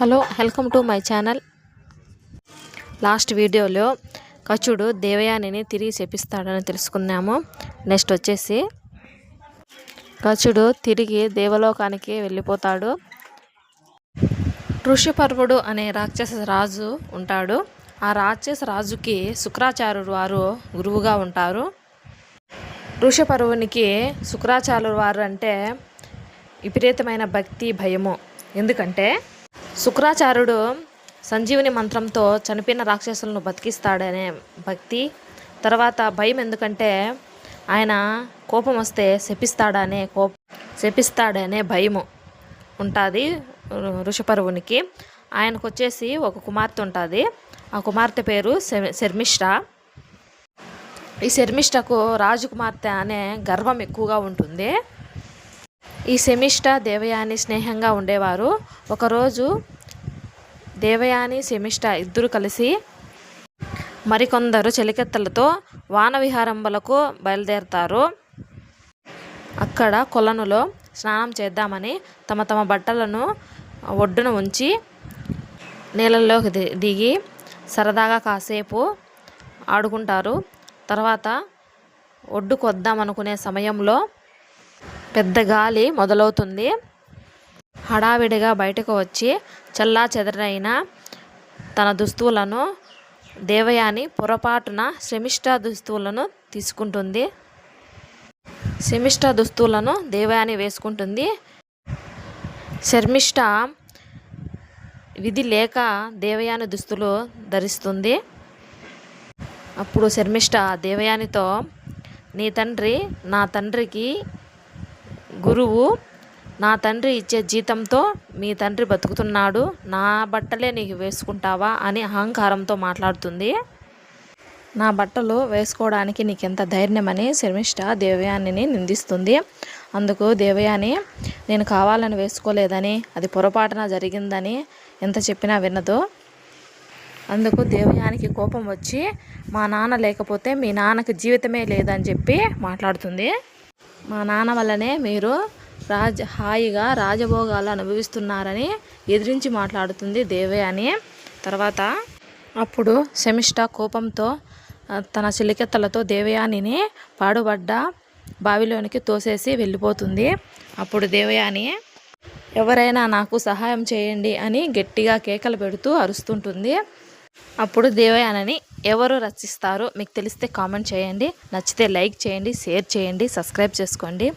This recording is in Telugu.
Hello welcome to my channel. Last వీడియోలో కచుడు దేవయానిని తిరిగి చేపిస్తాడని తెలుసుకున్నాము. నెక్స్ట్ వచ్చేసి కచుడు తిరిగి దేవలోకానికి వెళ్ళిపోతాడు. ఋషిపర్వుడు అనే రాక్షస రాజు ఉంటాడు. ఆ రాక్షస రాజుకి శుక్రాచార్యుడు వారు గురువుగా ఉంటారు. ఋషపర్వునికి శుక్రాచార్యుడు వారు అంటే విపరీతమైన భక్తి భయము. ఎందుకంటే శుక్రాచార్యుడు సంజీవుని మంత్రంతో చనిపోయిన రాక్షసులను బతికిస్తాడనే భక్తి తర్వాత భయం ఎందుకంటే ఆయన కోపం వస్తే శపిస్తాడనే కోప శపిస్తాడనే భయము ఉంటుంది ఋషపరువునికి. ఆయనకు వచ్చేసి ఒక కుమార్తె ఉంటుంది. ఆ కుమార్తె పేరు శర్మిష్ట. ఈ శర్మిష్టకు రాజకుమార్తె అనే గర్వం ఎక్కువగా ఉంటుంది. ఈ శమిష్ట దేవయాని స్నేహంగా ఉండేవారు. ఒకరోజు దేవయాని శమిష్ట ఇద్దరు కలిసి మరికొందరు చెలికెత్తలతో వాన విహారంబలకు బయలుదేరతారు. అక్కడ కొలనులో స్నానం చేద్దామని తమ తమ బట్టలను ఒడ్డున ఉంచి నీళ్ళల్లోకి ది- దిగి సరదాగా కాసేపు ఆడుకుంటారు. తర్వాత ఒడ్డుకు వద్దామనుకునే సమయంలో పెద్ద గాలి మొదలవుతుంది. హడావిడిగా బయటకు వచ్చి చల్లా చెదరైన తన దుస్తువులను దేవయాని పొరపాటున శమిష్ట దుస్తువులను తీసుకుంటుంది. శమిష్ట దుస్తువులను దేవయాని వేసుకుంటుంది. శర్మిష్ట విధి లేక దేవయాని దుస్తులు ధరిస్తుంది. అప్పుడు శర్మిష్ట దేవయానితో నీ తండ్రి నా తండ్రికి గురువు నా తండ్రి ఇచ్చే జీతంతో మీ తండ్రి బతుకుతున్నాడు నా బట్టలే నీకు వేసుకుంటావా అని అహంకారంతో మాట్లాడుతుంది. నా బట్టలు వేసుకోవడానికి నీకెంత ధైర్యమని శర్మిష్ట దేవయానిని నిందిస్తుంది. అందుకు దేవయాని నేను కావాలని వేసుకోలేదని అది పొరపాటున జరిగిందని ఎంత చెప్పినా వినదు. అందుకు దేవయానికి కోపం వచ్చి మా నాన్న లేకపోతే మీ నాన్నకి జీవితమే లేదని చెప్పి మాట్లాడుతుంది. మా నాన్న వల్లనే మీరు రాజ హాయిగా రాజభోగాలు అనుభవిస్తున్నారని ఎదిరించి మాట్లాడుతుంది దేవయాని తర్వాత అప్పుడు శమిష్ట కోపంతో తన చిలికెత్తలతో దేవయానిని పాడుబడ్డ బావిలోనికి తోసేసి వెళ్ళిపోతుంది. అప్పుడు దేవయాని ఎవరైనా నాకు సహాయం చేయండి అని గట్టిగా కేకలు పెడుతూ అరుస్తుంటుంది. అప్పుడు దేవయానని ఎవరు రచిస్తారో మీకు తెలిస్తే కామెంట్ చేయండి. నచ్చితే లైక్ చేయండి షేర్ చేయండి సబ్స్క్రైబ్ చేసుకోండి.